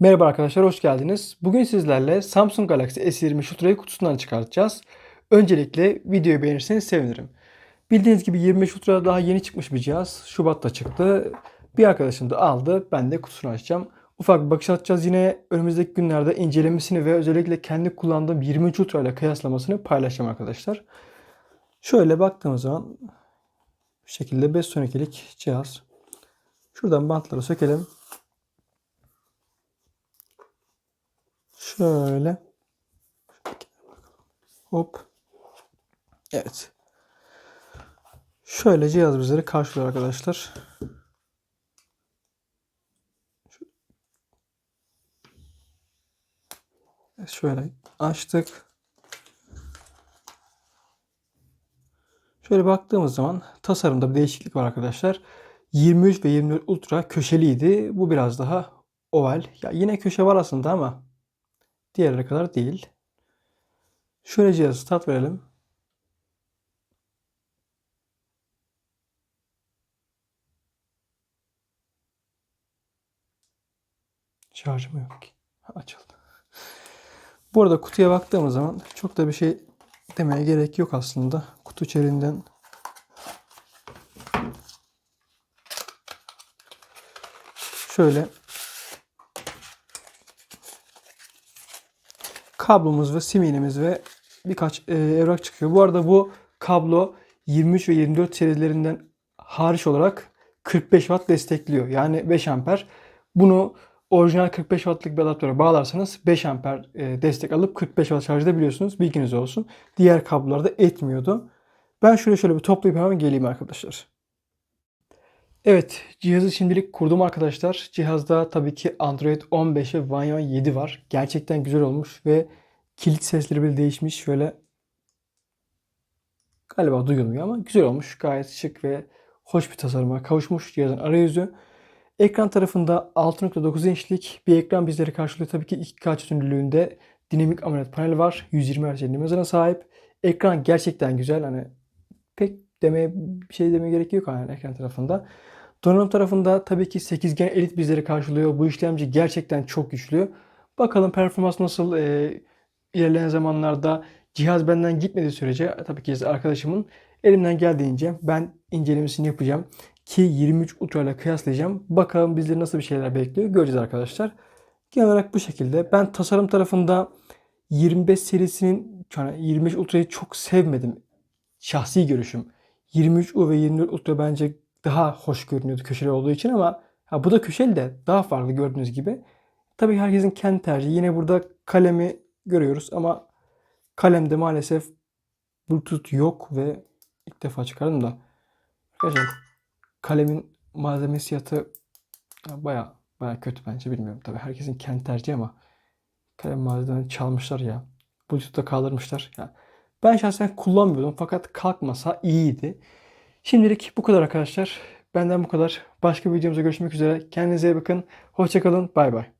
Merhaba arkadaşlar, hoş geldiniz. Bugün sizlerle Samsung Galaxy S20 Ultra'yı kutusundan çıkartacağız. Öncelikle videoyu beğenirseniz sevinirim. Bildiğiniz gibi 25 Ultra daha yeni çıkmış bir cihaz. Şubat'ta çıktı. Bir arkadaşım da aldı. Ben de kutusunu açacağım. Ufak bir bakış atacağız yine. Önümüzdeki günlerde incelemesini ve özellikle kendi kullandığım 23 Ultra ile kıyaslamasını paylaşacağım arkadaşlar. Şöyle baktığımız zaman bu şekilde 5 12'lik cihaz. Şuradan bantları sökelim. Şöyle. Hop. Evet. Şöyle cihaz bizleri karşılıyor arkadaşlar. Şöyle açtık. Şöyle baktığımız zaman tasarımda bir değişiklik var arkadaşlar. 23 ve 24 Ultra köşeliydi. Bu biraz daha oval. Ya yine köşe var aslında ama diğerleri kadar değil. Şöyle cihazı start verelim. Şarjım yok ki. Açıldı. Bu arada kutuya baktığımız zaman çok da bir şey demeye gerek yok aslında. Kutu içeriğinden şöyle kablomuz ve sim iğnemiz ve birkaç e, evrak çıkıyor. Bu arada bu kablo 23 ve 24 serilerinden hariç olarak 45 watt destekliyor. Yani 5 amper. Bunu orijinal 45 wattlık bir adaptöre bağlarsanız 5 amper e, destek alıp 45 watt şarj edebiliyorsunuz. Bilginiz olsun. Diğer kablolarda etmiyordu. Ben şöyle şöyle bir toplayıp hemen geleyim arkadaşlar. Evet, cihazı şimdilik kurdum arkadaşlar. Cihazda tabii ki Android 15 ve One UI 7 var. Gerçekten güzel olmuş ve kilit sesleri bile değişmiş. Şöyle galiba duyulmuyor ama güzel olmuş. Gayet şık ve hoş bir tasarıma kavuşmuş cihazın arayüzü. Ekran tarafında 6.9 inçlik bir ekran bizleri karşılıyor. Tabii ki 2K çözünürlüğünde dinamik AMOLED panel var. 120 Hz yenileme hızına sahip. Ekran gerçekten güzel. Hani pek demeye bir şey demeye gerek yok yani ekran tarafında. Donanım tarafında tabii ki 8 Gen Elite bizleri karşılıyor. Bu işlemci gerçekten çok güçlü. Bakalım performans nasıl e, ilerleyen zamanlarda cihaz benden gitmediği sürece tabii ki arkadaşımın elimden geldiğince ben incelemesini yapacağım. Ki 23 Ultra ile kıyaslayacağım. Bakalım bizleri nasıl bir şeyler bekliyor göreceğiz arkadaşlar. Genel olarak bu şekilde. Ben tasarım tarafında 25 serisinin yani 25 Ultra'yı çok sevmedim. Şahsi görüşüm. 23U ve 24 Ultra bence daha hoş görünüyordu köşeli olduğu için ama ha, bu da köşeli de daha farklı gördüğünüz gibi. Tabii herkesin kendi tercihi. Yine burada kalemi görüyoruz ama kalemde maalesef Bluetooth yok ve ilk defa çıkardım da. Arkadaşlar kalemin malzeme hissiyatı baya baya kötü bence bilmiyorum. Tabii herkesin kendi tercihi ama kalem malzemelerini çalmışlar ya. Bluetooth'ta kaldırmışlar. Ya ben şahsen kullanmıyordum fakat kalkmasa iyiydi. Şimdilik bu kadar arkadaşlar. Benden bu kadar. Başka bir videomuzda görüşmek üzere. Kendinize iyi bakın. Hoşçakalın. Bay bay.